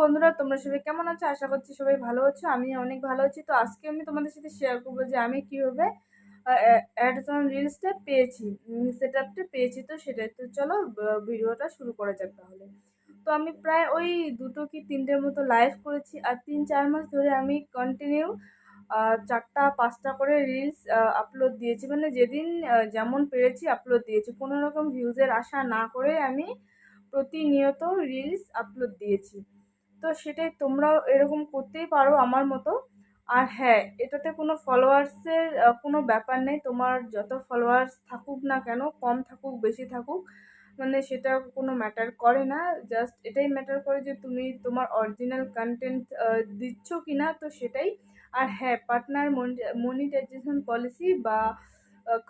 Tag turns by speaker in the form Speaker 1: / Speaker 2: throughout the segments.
Speaker 1: বন্ধুরা, তোমরা সবাই কেমন আছো? আশা করছি সবাই ভালো আছো। আমি অনেক ভালো আছি। তো আজকে আমি তোমাদের সাথে শেয়ার করব যে আমি কীভাবে অ্যাডসন রিলসটা পেয়েছি সেট আপটা পেয়েছি। তো সেটাই, তো চলো ভিডিওটা শুরু করা যাক তাহলে। তো আমি প্রায় ওই দুটো কি তিনটের মতো লাইভ করেছি। আর তিন, চার মাস ধরে আমি কন্টিনিউ চারটা, পাঁচটা করে রিলস আপলোড দিয়েছি। মানে যেদিন যেমন পেরেছি আপলোড দিয়েছি। কোনো রকম ভিউজের আশা না করে আমি প্রতিনিয়ত রিলস আপলোড দিয়েছি। তো সেটাই তোমরাও এরকম করতেই পারো আমার মতো। আর হ্যাঁ এটাতে কোনো ফলোয়ার্সের কোনো ব্যাপার নেই। তোমার যত ফলোয়ার্স থাকুক না কেন, কম থাকুক, বেশি থাকুক মানে সেটা কোনো ম্যাটার করে না। জাস্ট এটাই ম্যাটার করে যে তুমি তোমার অরিজিনাল কন্টেন্ট দিচ্ছ কি না তো সেটাই। আর হ্যাঁ পার্টনার মনিটাইজেশন পলিসি বা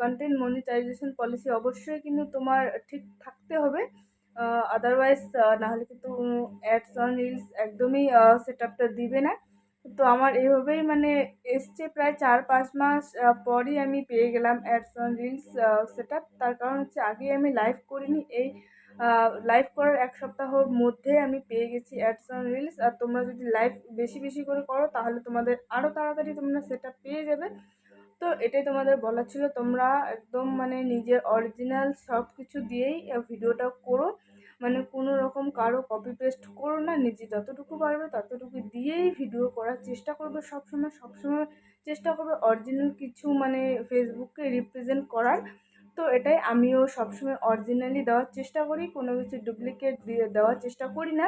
Speaker 1: কন্টেন্ট মনিটাইজেশন পলিসি অবশ্যই কিন্তু তোমার ঠিক থাকতে হবে। আদারওয়াইজ নাহলে কিন্তু অ্যাডস অন রিলস একদমই সেট আপটা দিবে না। তো আমার এভাবেই মানে এসছে প্রায় চার পাঁচ মাস পরই আমি পেয়ে গেলাম অ্যাডস অন রিলস সেট তার কারণ হচ্ছে আগে আমি লাইভ করিনি, এই লাইভ করার এক সপ্তাহর মধ্যে আমি পেয়ে গেছি অ্যাডস অন রিলস আর তোমরা যদি লাইভ বেশি বেশি করে করো, তাহলে তোমাদের আরও তাড়াতাড়ি তোমরা সেটা পেয়ে যাবে। তো এটাই তোমাদের বলার ছিল। তোমরা একদম মানে নিজের অরিজিনাল সব কিছু দিয়েই ভিডিওটা করো। মানে কোনো রকম কারও কপি পেস্ট করো না, নিজে যতটুকু পারবে ততটুকু দিয়েই ভিডিও করার চেষ্টা করবে সবসময় সবসময় চেষ্টা করবে অরিজিনাল কিছু মানে ফেসবুককে রিপ্রেজেন্ট করার। তো এটাই আমিও সবসময় অরিজিনালি দেওয়ার চেষ্টা করি, কোনো কিছু ডুপ্লিকেট দিয়ে দেওয়ার চেষ্টা করি না।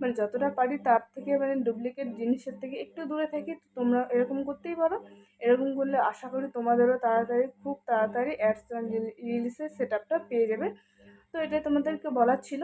Speaker 1: মানে যতটা পারি তার থেকে মানে ডুপ্লিকেট জিনিসের থেকে একটু দূরে থাকি তোমরা এরকম করতেই পারো। এরকম করলে আশা করি তোমাদেরও তাড়াতাড়ি, খুব তাড়াতাড়ি অ্যাডস রিলিসের সেট আপটা পেয়ে যাবে। তো এটা তোমাদেরকে বলার ছিল।